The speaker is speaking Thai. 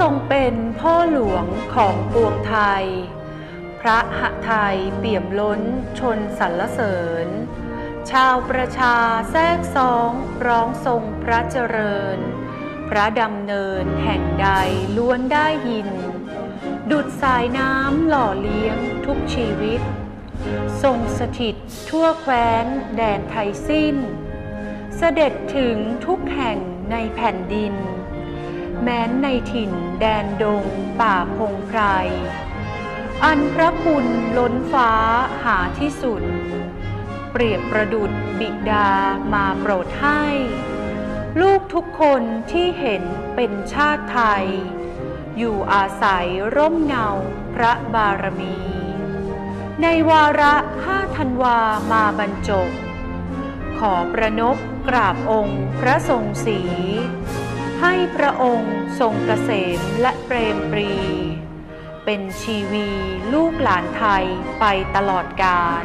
ทรงเป็นพ่อหลวงของปวงไทย พระหไทยเปี่ยมล้นชนสรรเสริญ ชาวประชาแทรกซ้องร้องทรงพระเจริญ พระดำเนินแห่งใดล้วนได้ยิน ดุดสายน้ำหล่อเลี้ยงทุกชีวิต ทรงสถิตทั่วแคว้นแดนไทยสิ้น เสด็จถึงทุกแห่งในแผ่นดิน แม้นในถิ่นแดนดงป่าพงไพร อันพระคุณล้นฟ้าหาที่สุด เปรียบประดุดบิดามาโปรดให้ ลูกทุกคนที่เห็นเป็นชาติไทย อยู่อาศัยร่มเงาพระบารมี ในวาระห้าธันวามาบรรจบ ขอประนบกราบองค์พระทรงศรี ให้พระองค์ทรงเกษมและเปรมปรี เป็นชีวีลูกหลานไทยไปตลอดกาล